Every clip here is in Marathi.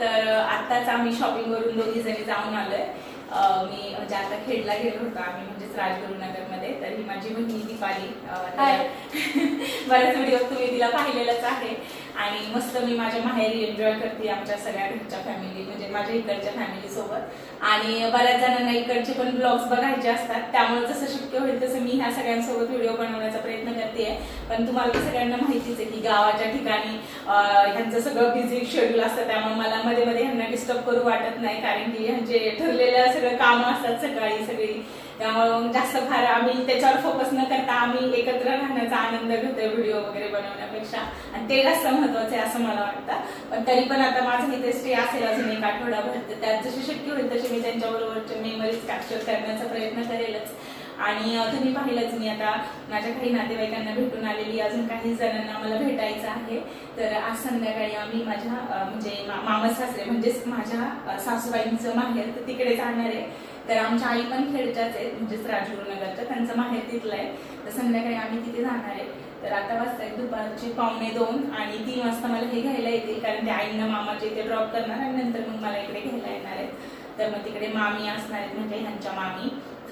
तर आत्ताच आम्ही शॉपिंग वरून दोघी जणी जाऊन आलोय. मी म्हणजे आता खेडला गेलो होतो आम्ही म्हणजेच राजगुरुनगरमध्ये. तर ही माझी बहिणी दीपाली. बऱ्याच व्हिडिओ तुम्ही तिला पाहिलेलंच आहे. आणि मस्त मी माझ्या माहेरी एन्जॉय करते आमच्या सगळ्या घरच्या फॅमिली म्हणजे माझ्या इकडच्या फॅमिली सोबत. आणि बऱ्याच जणांना इकडचे पण ब्लॉग्स बघायचे असतात. त्यामुळे जसं शक्य होईल तसं मी ह्या सगळ्यांसोबत व्हिडिओ बनवण्याचा प्रयत्न करते. पण तुम्हाला तर सगळ्यांना माहितीच आहे की गावाच्या ठिकाणी ह्यांचं सगळं बिझी शेड्यूल असतं. त्यामुळे मला मध्ये मध्ये ह्यांना डिस्टर्ब करू वाटत नाही. कारण की ह्यांचे ठरलेलं सगळं कामं असतात सकाळी सगळी. त्यामुळे जास्त फार आम्ही त्याच्यावर फोकस न करता आम्ही एकत्र राहण्याचा आनंद घेतोय व्हिडिओ वगैरे बनवण्यापेक्षा. आणि ते जास्त महत्वाचं आहे असं मला वाटतं. पण तरी पण आता माझं इथे स्टे असेल अजून एक आठवडाभर तर त्यात जशी शक्य होईल तशी मी त्यांच्याबरोबरचे मेमरीज कॅप्चर करण्याचा प्रयत्न करेलच. आणि तुम्ही पाहिलंच मी आता माझ्या काही नातेवाईकांना भेटून आलेली अजून काही जणांना मला भेटायचं आहे. तर आज संध्याकाळी आम्ही माझ्या म्हणजे मा- मामा सासरे म्हणजेच माझ्या सासूबाईंचं माहेर तर तिकडे जाणार आहे. तर आमच्या आई पण खेडच्याच आहेत म्हणजेच राजगुरुनगरच्या त्यांचं माहेर तिथलं आहे. तर संध्याकाळी आम्ही तिथे जाणार आहे. तर आता वाजता दुपारचे पावणे दोन आणि तीन वाजता मला हे घ्यायला येतील कारण ते आईंना मामाच्या इथे ड्रॉप करणार आणि नंतर मग मला इकडे घ्यायला येणार आहेत. तर मग तिकडे मामी असणार आहेत म्हणजे ह्यांच्या मामी.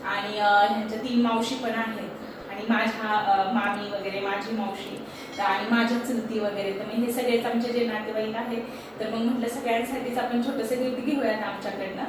आणि ह्यांच्या तीन मावशी पण आहेत. आणि माझ्या मामी वगैरे माझी मावशी. आणि माझ्या चुलती वगैरे. तर मग हे सगळेच आमचे जे नातेवाईक आहेत. तर मग म्हटलं सगळ्यांसाठीच आपण छोटंसं गिफ्ट घेऊयात आमच्याकडनं.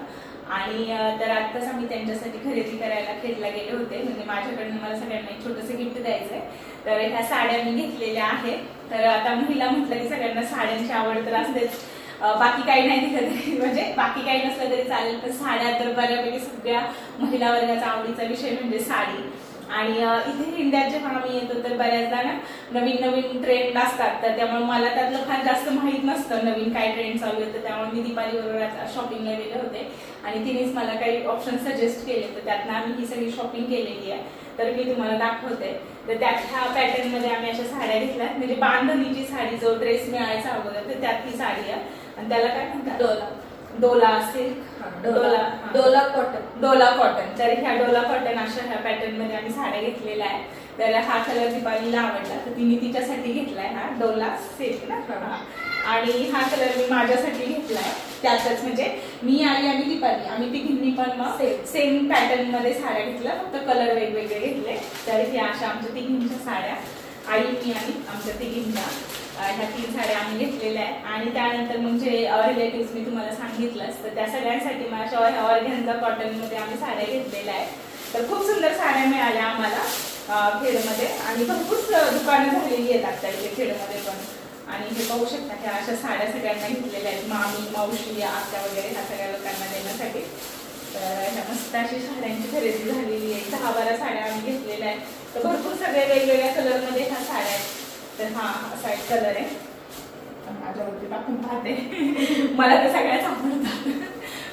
आणि तर आत्ताच आम्ही त्यांच्यासाठी खरेदी करायला खेळला गेले होते. म्हणजे माझ्याकडनं मला सगळ्यांना एक छोटंसं गिफ्ट द्यायचंय. तर ह्या साड्या मी घेतलेल्या आहेत. तर आता महिला म्हटलं की सगळ्यांना साड्यांची आवड तर असतेच. बाकी काही नाही दिलं तरी म्हणजे बाकी काही नसलं तरी चालेल पण साड्या तर बऱ्यापैकी सगळ्या महिला वर्गाचा आवडीचा विषय म्हणजे साडी. आणि इथे इंडियात जेव्हा आम्ही येतो तर बऱ्याचदा ना नवीन नवीन ट्रेंड असतात. तर त्यामुळे मला त्यातलं फार जास्त माहीत नसतं नवीन काय ट्रेंड चालू आहेत तर त्यामुळे मी दीपाली बरोबर शॉपिंगला गेले होते. आणि तिनेच मला काही ऑप्शन सजेस्ट केले. तर त्यातनं आम्ही ही सगळी शॉपिंग केलेली आहे. तर मी तुम्हाला दाखवते. तर त्यात ह्या पॅटर्नमध्ये आम्ही अशा साड्या घेतल्या म्हणजे बांधणीची साडी जो ड्रेस मिळायचा अगोदर तर त्यात ही साडी आहे. आणि त्याला काय म्हणतात? डोला. डोला असेल डोला. हा. डोला कॉटन डोला कॉटन तर ह्या डोला कॉटन अशा ह्या पॅटर्नमध्ये आम्ही साड्या घेतलेल्या आहे तर हा कलर दीपालीला आवडला तर तिने तिच्यासाठी घेतलाय हा डोला सिल्क ना. हा. आणि हा कलर मी माझ्यासाठी घेतलाय. त्यातच म्हणजे मी आणि आणि दीपाली आम्ही तिघींनी पण मग. सेम पॅटर्नमध्ये साड्या घेतल्या फक्त कलर वेगवेगळे घेतले. तर ह्या अशा आमच्या तिघींच्या साड्या. आई मी आणि आमच्या तिघींच्या ह्या तीन साड्या आम्ही घेतलेल्या आहेत. आणि त्यानंतर मग जे रिलेटिव्ह मी तुम्हाला सांगितलंच तर त्या सगळ्यांसाठी माझ्या ह्या कॉटनमध्ये आम्ही साड्या घेतलेल्या आहेत. तर खूप सुंदर साड्या मिळाल्या आम्हाला खेडमध्ये. आणि भरपूर दुकानं झालेली आहेत आता इथे खेडमध्ये पण. आणि हे पाहू शकता ह्या अशा साड्या सगळ्यांना घेतलेल्या आहेत. मामी मावशी आत्या वगैरे ह्या सगळ्या लोकांना देण्यासाठी. तर ह्या मस्त अशी साड्यांची खरेदी झालेली आहे. दहा बारा साड्या आम्ही घेतलेल्या आहेत. तर भरपूर सगळ्या वेगवेगळ्या कलरमध्ये ह्या साड्या आहेत. तर हा असा एक कलर आहे. माझ्यावरती टाकून पाहते. मला तर सगळ्याच आवडतात.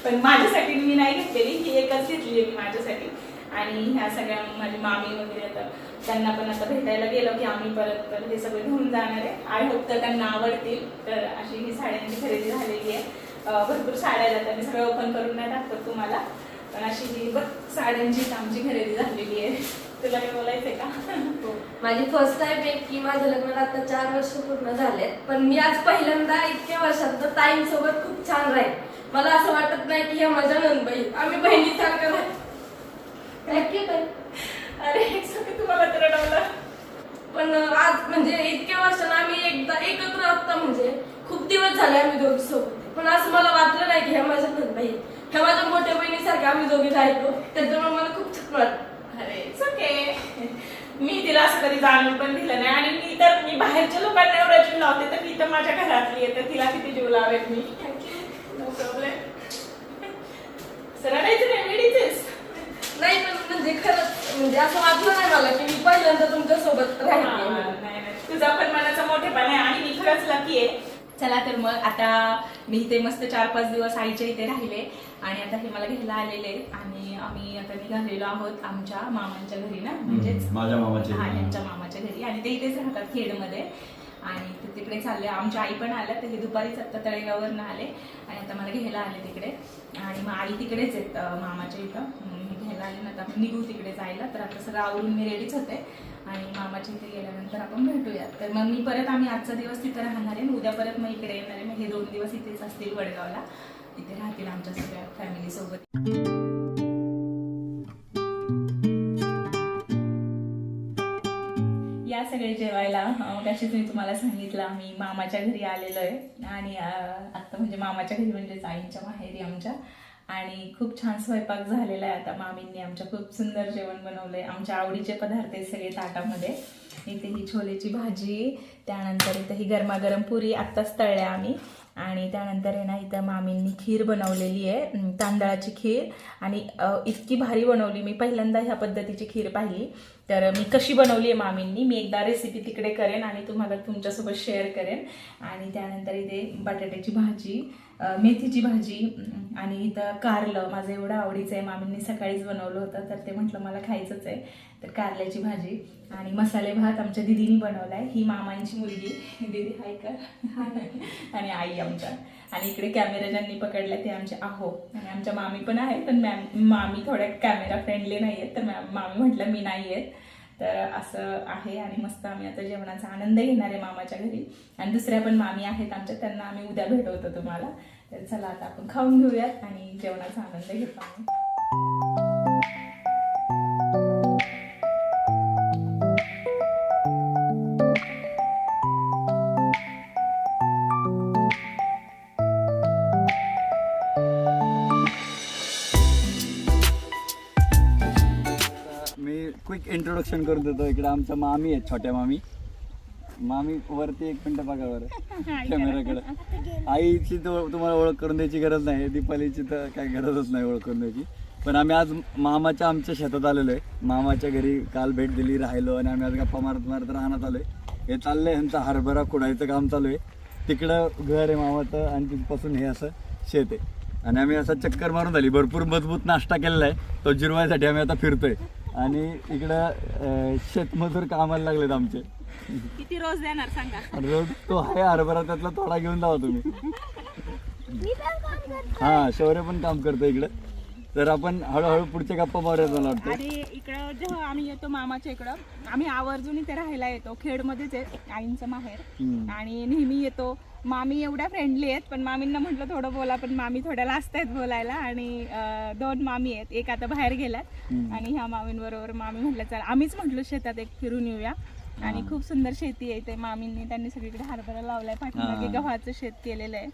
पण माझ्यासाठी मी नाही घेतलेली. ही एकच घेतली आहे मी माझ्यासाठी. आणि ह्या सगळ्या माझी मामी वगैरे तर त्यांना पण आता भेटायला गेलो की आम्ही परत परत हे सगळे घेऊन जाणार आहे. आय होप तर त्यांना आवडतील. तर अशी ही साड्यांची खरेदी झालेली आहे. भरपूर साड्या जातात मी सगळं ओपन करून नाही दाखवत तुम्हाला. पण अशी ही बघ साड्यांची आमची खरेदी झालेली आहे. तुला काही बोलायचंय का? माझी फर्स्ट टाइम आहे की माझ्या लग्नाला आता चार वर्ष पूर्ण झालेत पण मी आज पहिल्यांदा इतक्या वर्षात ताईं सोबत खूप छान राहील मला असं वाटत नाही की ह्या माझ्या नंदबाई आम्ही बहिणी सारखं राहील नक्की ताई. अरे सगळं तुम्हाला तर रडवलं. पण आज म्हणजे इतक्या वर्षानं आम्ही एकदा एकत्र असता म्हणजे खूप दिवस झाले आम्ही दोघी सोबत. पण असं मला वाटलं नाही की ह्या माझ्या नंदबाई. ह्या माझ्या मोठ्या बहिणीसारख्या आम्ही दोघी राहिलो. त्याच्यामुळे मला खूप छान वाटतं अरे ओके मी तिला असं कधी जाणून पण दिलं नाही. आणि मी तर मी बाहेरच्या लोकांना एवढा जीव लावते तर मी तर माझ्या घरातली आहे तर तिला किती जीव लावेल मी? नो प्रॉब्लेम रडायचं नाही वेडीचेच. नाही पण म्हणजे खरंच म्हणजे असं वाटलं नाही मला की मी पहिल्यांदा तुमच्यासोबत नाही तुझा पण मनाचा मोठेपणा आहे आणि मी खरंच लकी आहे. चला तर मग आता मी इथे मस्त चार पाच दिवस आईच्या इथे राहिले. आणि आता हे मला घ्यायला आलेले आणि आम्ही आता निघालेलो आहोत आमच्या मामांच्या घरी ना? म्हणजेच माझ्या मामाच्या हा घरी. यांच्या मामाच्या घरी. आणि ते इथेच राहतात खेडमध्ये. आणि ते तिकडे चालले. आमच्या आई पण आल्या तर हे दुपारीच आता तळेगाववरनं आले. आणि आता मला घ्यायला आले तिकडे. आणि मग आई तिकडेच आहेत मामाच्या इथं. मी घ्यायला आले ना तर आपण निघू तिकडे जायला. तर आता सगळं आवरून मी रेडीच होते. आणि मामाच्या इथे गेल्यानंतर आपण भेटूया तर मग मी परत आम्ही आजचा दिवस तिथे राहणार आहे. आणि उद्या परत मग इकडे येणार आहे. मग हे दोन दिवस इथेच असतील वडगावला. इथे राहतील आमच्या सगळ्या फॅमिलीसोबत या सगळे जेवायला कशी तुम्ही तुम्हाला सांगितलं आम्ही मामाच्या घरी आलेलो आहे. आणि आत्ता म्हणजे मामाच्या घरी म्हणजे आईंच्या माहेरी आमच्या. आणि खूप छान स्वयंपाक झालेला आहे आता मामींनी आमच्या खूप सुंदर जेवण बनवलंय. आमच्या आवडीचे पदार्थ आहेत सगळे ताटामध्ये. इथे ही छोलेची भाजी त्यानंतर इथे ही गरमागरम पुरी आत्ताच तळल्या आम्ही. आणि त्यानंतर आहे ना इथं मामींनी खीर बनवलेली आहे तांदळाची खीर. आणि इतकी भारी बनवली. मी पहिल्यांदा ह्या पद्धतीची खीर पाहिली. तर मी कशी बनवली आहे मामींनी मी एकदा रेसिपी तिकडे करेन आणि तुम्हाला तुमच्यासोबत शेअर करेन. आणि त्यानंतर इथे बटाट्याची भाजी मेथीची भाजी आणि इथं कारलं. माझं एवढं आवडीचं आहे. मामींनी सकाळीच बनवलं होतं तर ते म्हटलं मला खायचंच आहे. तर कारल्याची भाजी आणि मसाले भात आमच्या दिदीनी बनवला आहे ही मामांची मुलगी. दिदी हाय का आणि आई आमच्या. आणि इकडे कॅमेरा ज्यांनी पकडला ते आमचे आहो. आणि आमच्या मामी पण आहेत पण मॅम मामी थोड्या कॅमेरा फ्रेंडली नाही आहेत तर मॅम मामी म्हटलं मी नाही आहेत तर असं आहे आणि मस्त आम्ही आता जेवणाचा आनंद घेणार आहे मामाच्या घरी. आणि दुसऱ्या पण मामी आहेत आमच्या त्यांना आम्ही उद्या भेटवतो तुम्हाला. तर चला आता आपण खाऊन घेऊयात आणि जेवणाचा आनंद घेतो आम्ही. इंट्रोडक्शन करून देतो. इकडे आमच्या मामी आहेत छोट्या मामी. मामी वरती एक मिनिट बघा बरं. कॅमेराकडे. आईची तुम्हाला ओळख करून द्यायची गरज नाही. दीपालीची तर काही गरजच नाही ओळख करून द्यायची. पण आम्ही आज मामाच्या आमच्या शेतात आलेलो आहे. मामाच्या घरी काल भेट दिली राहिलो आणि आम्ही आज गप्पा मारत मारत राहण्यात आलोय. हे चाललंय ह्यांचा हरभरा खुडायचं काम चालू आहे. तिकडं घर आहे मामाचं आणि तिथपासून हे असं शेत आहे. आणि आम्ही असं चक्कर मारून झाली भरपूर मजबूत नाश्ता केलेला आहे. तो जिरवायसाठी आम्ही आता फिरतोय. आणि इकडं शेतमजूर कामाला लागलेत आमचे. किती रोज देणार सांगा? रोज तो आहे हरभरा त्यातला थोडा घेऊन जावा तुम्ही. हा शौर्य पण काम करतो इकडं. तर आपण हळूहळू पुढच्या गप्पा मारूयात मला वाटतं. आणि इकडं जेव्हा आम्ही येतो मामाच्या इकडं आम्ही आवर्जून इथे राहायला येतो. खेडमध्येच आहे आईंचं माहेर. आणि नेहमी येतो. मामी एवढ्या फ्रेंडली आहेत पण मामींना म्हटलं थोडं बोला पण मामी थोड्या लाजत आहेत बोलायला आणि अं, दोन मामी आहेत एक आता बाहेर गेल्यात. आणि ह्या मामींबरोबर मामी म्हटलं चला आम्हीच म्हटलं शेतात एक फिरून येऊया आणि. खूप सुंदर शेती आहे ते मामींनी त्यांनी सगळीकडे हरभरा लावलाय पाठीमागे. गव्हाचं शेत केलेलं आहे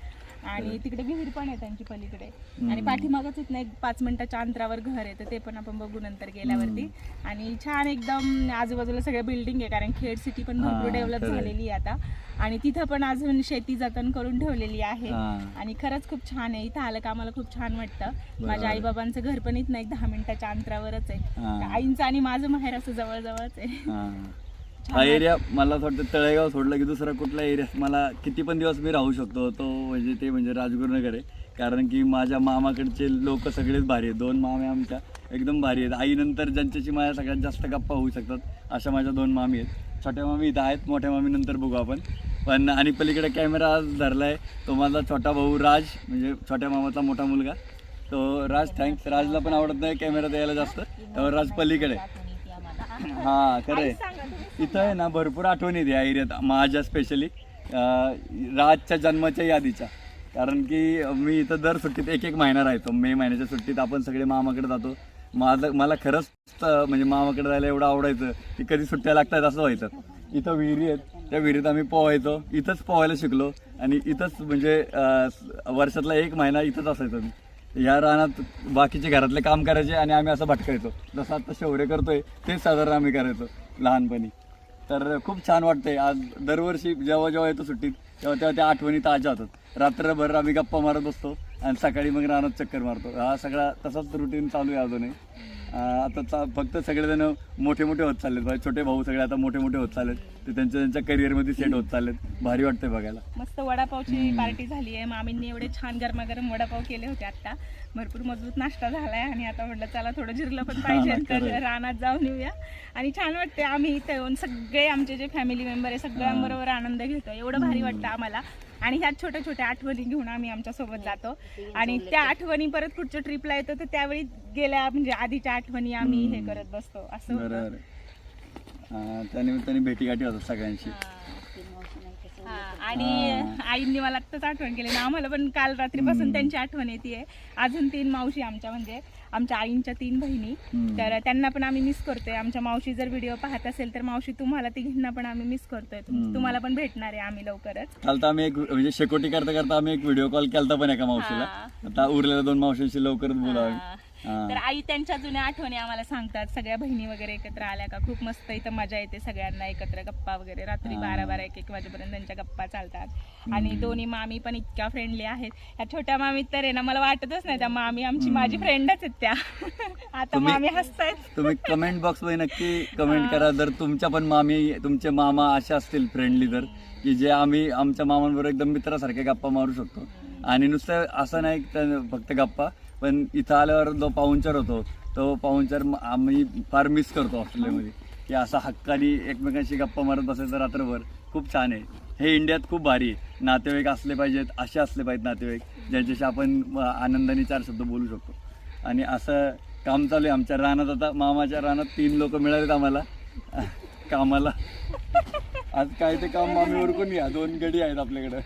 आणि तिकडे विहीर पण आहे त्यांची पलीकडे. आणि पाठीमागच इथनं एक पाच मिनिटाच्या अंतरावर घर आहे तर ते पण आपण बघू नंतर गेल्यावरती. आणि छान एकदम आजूबाजूला सगळ्या बिल्डिंग आहे कारण खेड सिटी पण भरपूर डेव्हलप. झालेली आहे आता. आणि तिथं पण अजून शेती जतन करून ठेवलेली आहे. आणि खरंच खूप छान आहे. इथं आलं का आम्हाला खूप छान वाटतं. माझ्या आई बाबांचं घर पण इथनं एक दहा मिनिटाच्या अंतरावरच आहे. आईंचं आणि माझं माहेर असं जवळजवळच आहे. हा. एरिया मला असं वाटतं तळेगाव सोडलं की दुसरा कुठला एरिया? मला किती पण दिवस मी राहू शकतो तो म्हणजे ते म्हणजे राजगुरुनगर आहे. कारण की माझ्या मामाकडचे लोक सगळेच भारी आहेत. दोन मामे आमच्या एकदम भारी आहेत. आईनंतर ज्यांच्याशी माझ्या सगळ्यात जास्त गप्पा होऊ शकतात अशा माझ्या दोन मामी आहेत. छोट्या मामी इथं आहेत मोठ्या मामी नंतर बघू आपण. पण आणि पलीकडे कॅमेरा आज धरला आहे तो माझा छोटा भाऊ राज म्हणजे छोट्या मामाचा मोठा मुलगा. तो राज थँक्स राजला पण आवडत नाही कॅमेरा द्यायला जास्त. त्यावर राज पलीकडे. हा खरंय इथं आहे ना भरपूर आठवण येते या एरियात माझ्या स्पेशली राजच्या जन्माच्या यादीच्या. कारण की मी इथं दर सुट्टीत एक एक महिना राहतो. मे महिन्याच्या सुट्टीत आपण सगळे मामाकडे जातो. माझं मला खरंच म्हणजे मामाकडे जायला एवढं आवडायचं की कधी सुट्ट्या लागतात असं व्हायचं. इथं विहिरी आहेत. त्या विहिरीत आम्ही पोहायचो. इथंच पोहायला शिकलो. आणि इथंच म्हणजे वर्षातला एक महिना इथंच असायचो मी या रानात बाकीचे घरातले काम करायचे आणि आम्ही असं भटकायचो. जसं आता शौर्य करतोय तेच साधारण आम्ही करायचो लहानपणी. तर खूप छान वाटतंय. आज दरवर्षी जेव्हा जेव्हा येतो सुट्टीत तेव्हा तेव्हा त्या आठवणी ताज्या होतात. रात्रभर आम्ही गप्पा मारत बसतो आणि सकाळी मग रानात चक्कर मारतो. हा सगळा तसाच रुटीन चालू आहे अजूनही. आता चा- फक्त सगळेजण मोठे मोठे होत चाललेत. छोटे भाऊ सगळे आता मोठे मोठे होत चाललेत. ते त्यांच्या त्यांच्या करिअरमध्ये सेट होत चाललेत. भारी वाटतंय बघायला. मस्त वडापावची पार्टी झाली आहे. मामींनी एवढे छान गरमागरम वडापाव केले होते आता भरपूर मजबूत नाश्ता झालाय आणि आता म्हटलं चला थोडं जिरलं पण पाहिजे. तर. रानात जाऊन येऊया. आणि छान वाटते आम्ही इथे येऊन सगळे आमचे जे फॅमिली मेंबर आहे सगळ्यांबरोबर आनंद घेतो एवढं भारी वाटतं आम्हाला. आणि ह्या छोट्या छोट्या आठवणी घेऊन आम्ही आमच्यासोबत जातो. आणि त्या आठवणी परत पुढच्या ट्रिपला येतो तर त्यावेळी गेल्या म्हणजे आधीच्या आठवणी आम्ही हे करत बसतो. असं होतं. बरोबर हा, त्या निमित्ताने भेटीगाठी होतात सगळ्यांशी हा, आणि आईंनी मला आत्ताच आठवण केली. ना आम्हाला पण काल रात्रीपासून त्यांची आठवण येते अजून तीन मावशी आमच्या म्हणजे आमच्या आईंच्या तीन बहिणी. हम्म. तर त्यांना पण आम्ही मिस करतोय. आमच्या मावशी जर व्हिडिओ पाहत असेल तर मावशी तुम्हाला तिघींना पण आम्ही मिस करतोय. तुम- हम्म. तुम्हाला पण भेटणार आहे आम्ही लवकरच. काल तर आम्ही एक म्हणजे शेकोटी करता करता आम्ही एक व्हिडिओ कॉल केलता पण एका मावशीला. हा. आता उरलेल्या दोन मावशींशी लवकरच बोलावे. हा. तर आई त्यांच्या जुन्या आठवणी आम्हाला सांगतात. सगळ्या बहिणी वगैरे एकत्र आल्या का? खूप मस्त इथं मजा येते सगळ्यांना एकत्र गप्पा वगैरे. रात्री. बारा बारा एक एक वाजेपर्यंत त्यांच्या गप्पा चालतात. आणि दोन्ही मामी पण इतक्या फ्रेंडली आहेत. ह्या छोट्या मामी तर आहे ना मला वाटतच नाही त्या मामी आमची माझी फ्रेंडच आहेत त्या. आता मामी हसतायत. तुम्ही कमेंट बॉक्समध्ये नक्की कमेंट करा. जर तुमच्या पण मामी तुमचे मामा असे असतील फ्रेंडली तर की जे आम्ही आमच्या मामांबरोबर एकदम मित्रासारखे गप्पा मारू शकतो. आणि नुसतं असं नाही त्या- फक्त गप्पा. पण इथं आल्यावर जो पाहुणचार होतो तो पाहुणचार म- आम्ही फार मिस करतो ऑस्ट्रेलियामध्ये. की असा हक्कानी एकमेकांशी गप्पा मारत बसायचं रात्रभर खूप छान आहे. हे इंडियात खूप भारी आहे. नातेवाईक असले पाहिजेत असे असले पाहिजेत नातेवाईक ज्यांच्याशी आपण आनंदाने चार शब्द बोलू शकतो. आणि असं काम चालू आहे. आमच्या रानात आता मामाच्या रानात तीन लोक मिळालेत आम्हाला. कामाला. आज काय ते काम मामी उरकून घ्या दोन गडी आहेत आपल्याकडे.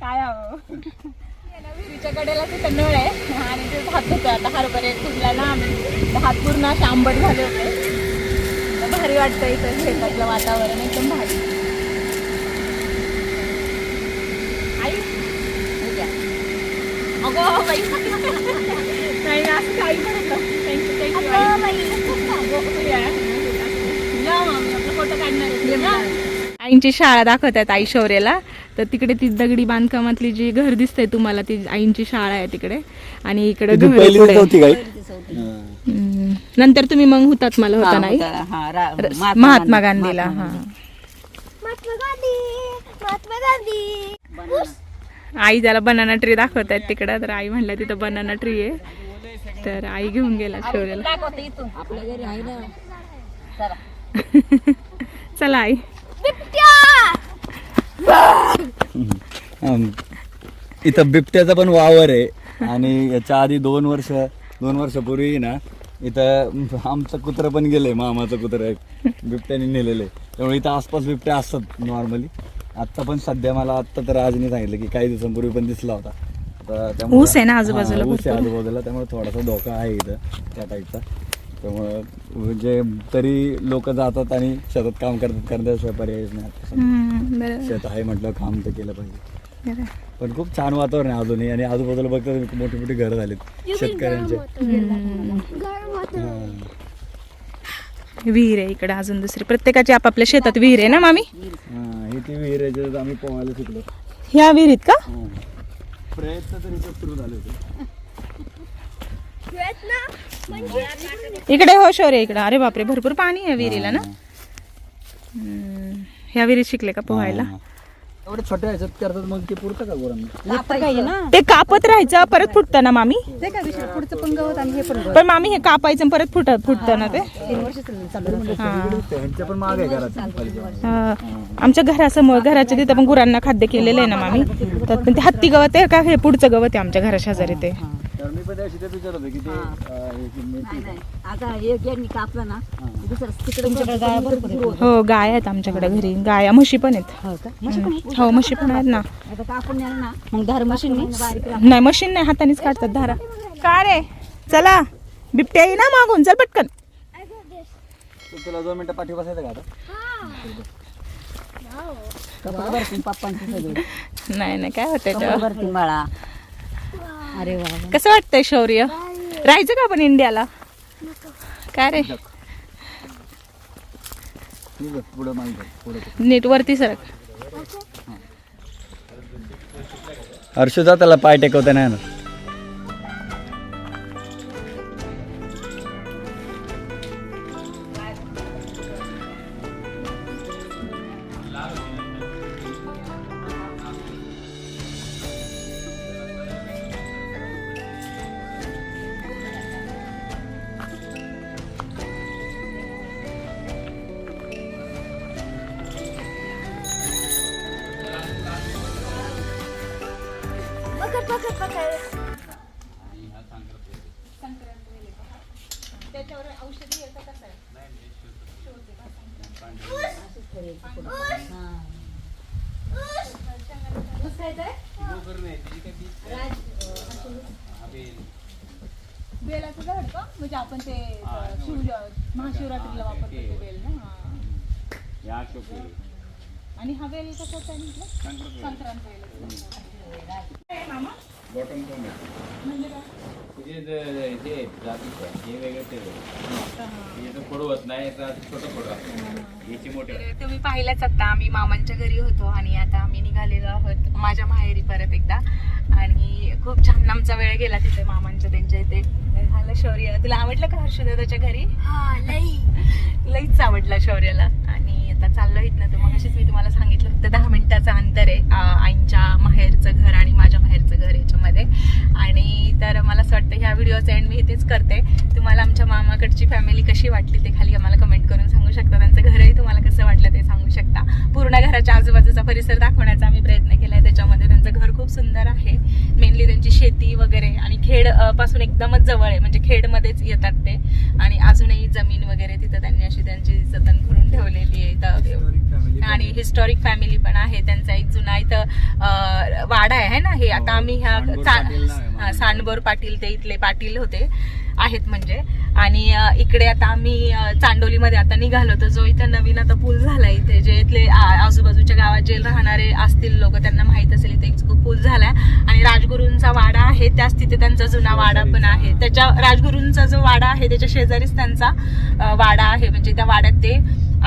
काय हवं विहिरीच्या कडेला तिथं नळ आहे. आणि ते भात होतं. आता हरभरे फुटला ना आम्ही भात पूर्ण असे आंबट झाले होते. भारी वाटतं इथं शेतातलं वातावरण. एकदम भारी. आई हे. अगं बाई. नाही असं काही म्हणत थँक्यू फोटो काढणार आहे आईंची शाळा दाखवतात आई शौर्याला. तर तिकडे ती दगडी बांधकामातली जी घर दिसतंय तुम्हाला ती आईंची शाळा आहे तिकडे. आणि इकडे. नंतर तुम्ही मग हुतात मला होता नाही? हा, महात्मा महात्मा गांधी. गांधीला हा. महात्मा गांधी महात्मा गांधी. आई त्याला बनाना ट्री दाखवत आहेत तिकडं तर आई म्हणल्या तिथं बनाना ट्री आहे. तर आई घेऊन गेला शौर्याला. दाखवते इथून. आपल्या घरी आहे ना चला इथं बिबट्याचा पण वावर आहे. आणि याच्या आधी दोन वर्ष दोन वर्षापूर्वी ना इथं आमचं कुत्रं पण गेलंय मामाचं कुत्रं आहे बिबट्याने नेलेलं आहे. त्यामुळे इथं आसपास बिबट्या असतात नॉर्मली आत्ता पण सध्या मला आत्ता तर राजने सांगितलं की काही दिवसांपूर्वी पण दिसला होता. आता त्यामुळे- ऊस आहे ना आजूबाजूला हा, ऊस आहे. आजूबाजूला त्यामुळे थोडासा धोका आहे इथं त्या टाईपचा त्यामुळं म्हणजे तरी लोक जातात आणि शेतात काम करतात कारण त्याशिवाय पर्यायच नाही. हम्म. शेत आहे म्हटलं काम तर केलं पाहिजे. पण खूप छान वातावरण आहे अजूनही आणि आजूबाजूला बघता मोठी मोठी घरं झालीत शेतकऱ्यांचे हा. विहीर आहे इकडे अजून दुसरी प्रत्येकाची आपापल्या शेतात विहीर आहे ना मामी हा, ही ती विहीर आहे ज्याच्यात आम्ही पोहायला शिकलो ह्या विहिरीत का हा. प्रयत्न तरी सुरू झाले होते इकडे हो शौर्य इकडे. अरे बापरे भरपूर पाणी आहे विहिरीला ना? हम्म. ह्या विहिरीत शिकले का पोहायला. एवढे छोट्या ह्याच्यात करतात मग ते पुरतं का गोरांना ते कापत राहायचं परत फुटतं ना मामी? ते काय विषय? पुढचं पण गवत आणि हे पण गवत पण मामी हे कापायचं आणि परत फुटत फुटतं ना ते? तीन वर्ष चालू आहे. त्यांच्या पण माग आहे घरात. हा. आमच्या घरासमोर घराच्या तिथं पण गुरांना खाद्य केलेलं आहे ना मामी? तर पण ते हत्ती गवत आहे का? हे पुढचं गवत आहे आमच्या घरा शेजारी ते. पण त्याशी तेच विचारत होते की ते अं, हे जी मेथी नाही, नाही. आता एक यांनी कापलं ना दुसरं तिकडे तुमच्याकडे गाय भरपूर आहेत. हो गाय आहेत आमच्याकडे घरी. गाया म्हशी पण आहेत. हो का? म्हशी पण आहेत? हो म्हशी पण आहेत ना. आता कापून नेलं ना. मग धार मशीन बारीक नाही मशीन नाही हातानेच काढतात धारा. का रे? चला. बिबट्या ये ना मागून. चल पटकन. तर तुला दोन मिनिटं पाठी बसायचं का आता? कपडे भरतील पप्पांचे सगळे. नाही नाही काय कपडे? भरतील बाळा. अरे वा. कसं वाटतंय शौर्य? राहायचं का आपण इंडियाला? काय रे. नीट वरती सरक. हर्षदा त्याला पाय टेकवता नाही ना हा. आणि हा संक्रांत बेल आहे मामा बॉटम कोण म्हणजे काय? तुझे जे जातीचं आहे हे वेगळं ते वेगळं. याचं कडू होत नाही याचा छोटं कडू असतं याची मोठे. तर तुम्ही पाहिलंच आता आम्ही मामांच्या घरी होतो आणि आता आम्ही निघालेलो आहोत माझ्या माहेरी परत एकदा. आणि खूप छान आमचा वेळ गेला तिथे मामांच्या त्यांच्या इथे. झालं शौर्य. तुला आवडलं का हर्षदा त्याच्या घरी लईच आवडला शौर्याला. आता चाललो इथनं. तर मग अशीच मी तुम्हाला सांगितलं फक्त दहा मिनिटाचं अंतर आहे आईंच्या माहेरचं घर आणि माझ्या माहेरचं घर याच्यामध्ये. आणि तर मला असं वाटतं ह्या व्हिडिओचं एंड मी इथेच करते. तुम्हाला आमच्या मामाकडची फॅमिली कशी वाटली ते खाली आम्हाला कमेंट करून सांगू शकता. त्यांचं घरही तुम्हाला कसं वाटलं ते सांगू शकता. पूर्ण घराच्या आजूबाजूचा परिसर दाखवण्याचा आम्ही प्रयत्न केला आहे त्याच्यामध्ये त्यांचं घर खूप सुंदर आहे. मेनली त्यांची शेती वगैरे आणि खेडपासून एकदमच जवळ आहे. म्हणजे खेडमध्येच येतात ते. आणि अजूनही जमीन वगैरे तिथं त्यांनी अशी त्यांची जतन करून ठेवलेली आहे. इथं आणि हिस्टॉरिक फॅमिली पण आहे. त्यांचा एक जुना इथं वाडा आहे है ना? हे आता आम्ही ह्या हा. सांडबोर पाटील ते इथले पाटील होते आहेत म्हणजे. आणि इकडे आता आम्ही चांडोलीमध्ये आता निघालो तर जो इथं नवीन आता पूल झाला इथे जे इथले आजूबाजूच्या गावात जे राहणारे असतील लोक त्यांना माहीत असेल इथे एक पूल झालाय. आणि राजगुरूंचा वाडा आहे त्याच तिथे त्यांचा जुना वाडा पण आहे. त्याच्या राजगुरूंचा जो वाडा आहे त्याच्या शेजारीच त्यांचा वाडा आहे. म्हणजे त्या वाड्यात ते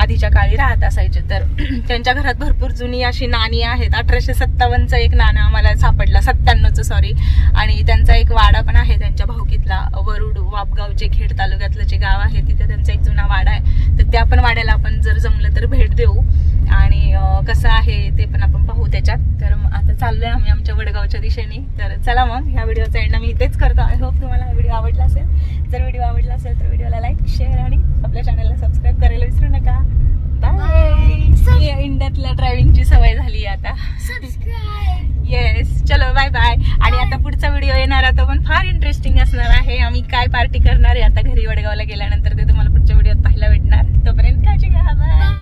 आधीच्या काळी राहत असायचे. तर त्यांच्या घरात भरपूर जुनी अशी नाणी आहेत. अठराशे सत्तावन्नचं एक नाणं आम्हाला सापडला. सत्त्याण्णवचं सॉरी आणि त्यांचा एक वाडा पण आहे त्यांच्या भाऊकीतला. वरुड वापगाव जे खेड तालुक्यातलं जे गाव आहे तिथे त्यांचा एक जुना वाडा आहे. तर त्या पण वाड्याला आपण जर जमलं तर भेट देऊ. आणि कसं आहे ते पण आपण पाहू त्याच्यात. तर मग आता चाललोय आम्ही आमच्या वडगावच्या दिशेने. तर चला मग ह्या व्हिडिओचा एंड आम्ही इथेच करतो. आय होप तुम्हाला हा व्हिडिओ आवडला असेल. जर व्हिडिओ आवडला असेल तर व्हिडिओला लाईक शेअर आणि आपल्या चॅनलला सबस्क्राईब करा इंडियातल्या ड्रायव्हिंगची सवय झाली आहे आता. येस चलो बाय बाय आणि आता पुढचा व्हिडिओ येणार तो पण फार इंटरेस्टिंग असणार आहे. आम्ही काय पार्टी करणार आहे आता घरी वडगावला गेल्यानंतर ते तुम्हाला पुढच्या व्हिडिओत पाहायला भेटणार.